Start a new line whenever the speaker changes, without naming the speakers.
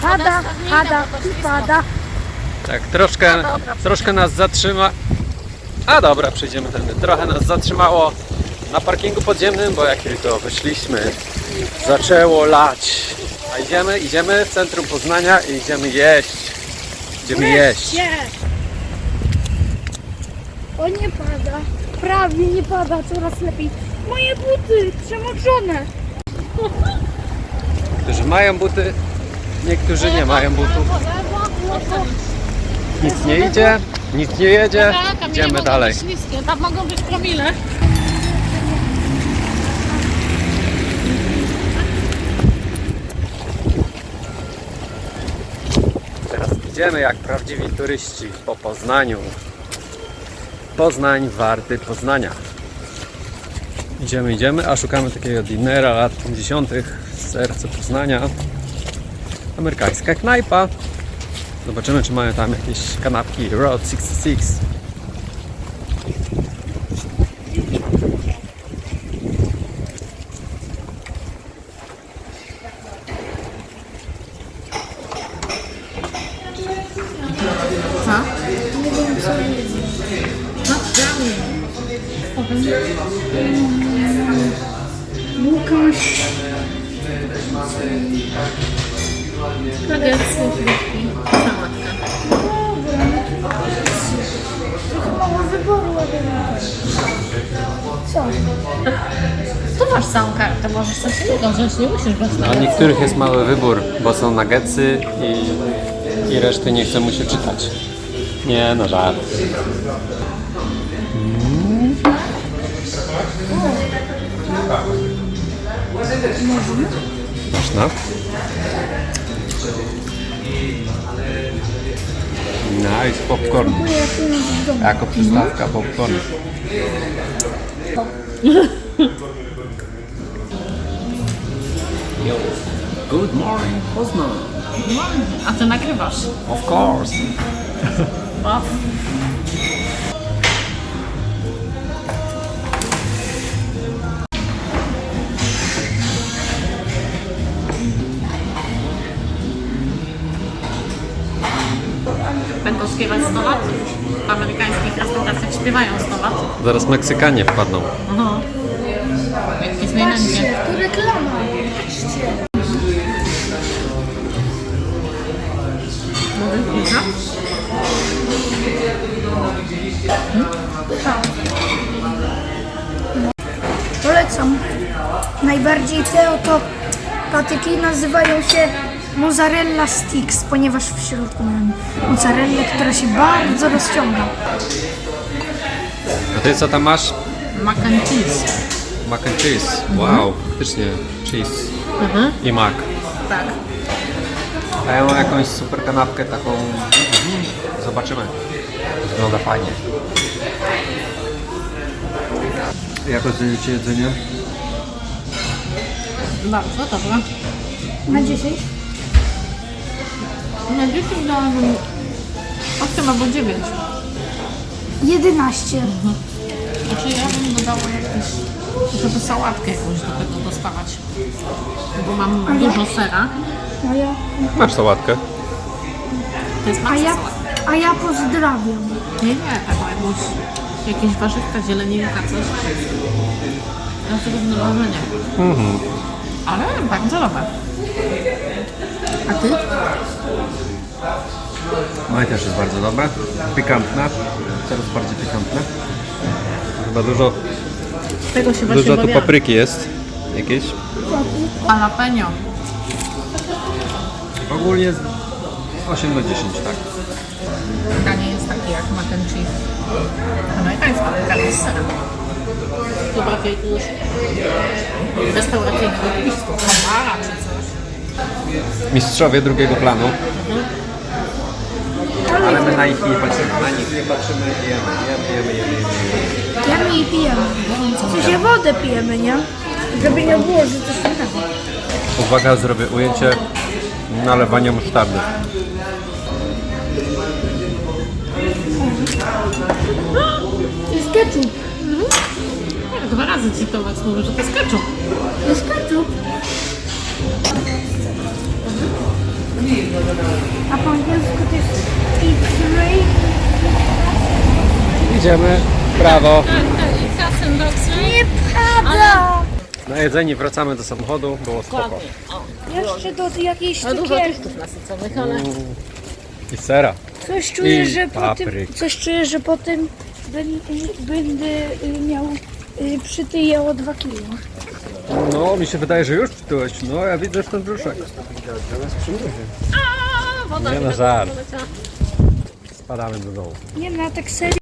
Pada, pada i pada.
Tak, troszkę, troszkę nas zatrzyma. A dobra, przejdziemy tędy. Trochę nas zatrzymało na parkingu podziemnym, bo jak tylko wyszliśmy, zaczęło lać. A idziemy, idziemy w centrum Poznania i idziemy jeść. Idziemy jeść.
O nie pada. Prawie nie pada, coraz lepiej. Moje buty przemoczone.
Którzy mają buty, niektórzy nie mają butów. Nic nie idzie, nic nie jedzie. Idziemy dalej.
Tam mogą być promile.
Teraz idziemy jak prawdziwi turyści po Poznaniu. Poznań warty Poznania. Idziemy, idziemy, a szukamy takiego dinera lat 50. w sercu Poznania. Amerykańska knajpa. Zobaczymy, czy mają tam jakieś kanapki Road 66.
Co?
Łukasz.
Spaghetti, frytki, sałatka.
Mało wyboru ładnie. Co?
Tu masz całą kartę, możesz coś innego wziąć, nie musisz brać
Na
na
niektórych jest mały wybór, bo są nuggetsy i, i reszty nie chce mu się czytać. Nie, no żart. Można? Nice, popcorn. Jako przystawka popcorn. Yo. Good morning, Poznań.
A ty nagrywasz.
Of course.
Śpiewać 100 lat. W amerykańskich restauracjach śpiewają 100 lat.
Zaraz Meksykanie wpadną.
No. Jakieś najnędzie.
To reklama. Patrzcie. Polecam. Najbardziej te oto patyki nazywają się mozzarella sticks, ponieważ w środku mają mozzarellę, która się bardzo rozciąga.
A ty co tam masz?
Mac and cheese.
Mac and cheese. Wow, faktycznie cheese
Mhm.
i mac.
Tak.
A ja mam jakąś super kanapkę taką. Zobaczymy. Wygląda fajnie. Jak ocenicie jedzenie?
Bardzo dobra.
Na 10?
Na 10 dałabym 8 albo 9.
11.
Znaczy ja bym dodała jakieś, żeby sałatkę jakąś do tego dostawać. Bo mam dużo sera.
A ja,
Masz sałatkę.
To jest
a ja,
sałatka.
a ja pozdrawiam.
Nie, nie, taką jakąś, jakieś warzywka, zieleniinka, coś. Ja tego znowu nie.
Mhm.
Ale bardzo dobre. A ty?
Moje też jest bardzo dobre. Pikantne. Coraz bardziej pikantne. Chyba dużo,
Tego się właśnie
dużo tu
obawiałam.
papryki jest. Jakieś.
Jalapeno.
Ogólnie jest 8 do 10, tak?
Danie jest takie jak mac and cheese. Amerykańska, ale z serem. To bardziej już restauracyjnego twistu. Komara czy coś.
Mistrzowie drugiego planu. Ale my na nich nie patrzymy. Na nich nie patrzymy, jemy, jemy, jemy, jemy, jemy.
Ja nie pijemy. W sensie wodę pijemy, nie? Żeby nie było, że coś innego.
Uwaga, zrobię ujęcie nalewania musztardy.
To jest ketchup.
Tak, dwa razy ci to mówię, że to jest ketchup.
To jest ketchup. Angielsku to jest.
Idziemy w prawo.
Nieprawda!
Na jedzenie wracamy do samochodu, było spoko.
Jeszcze do jakiejś
No dużo nasyconych, ale
I sera.
Coś czuję,
I
że po tym...
papryk.
Coś czuję, że po tym będę, będę y, miał y, przytyję 2 kilo.
No, mi się wydaje, że już przytyłeś. No, ja widzę w ten brzuszek.
a, woda
Nie
mi
no, żart.
poleciała.
Spadamy do dołu.
Nie no, tak serio.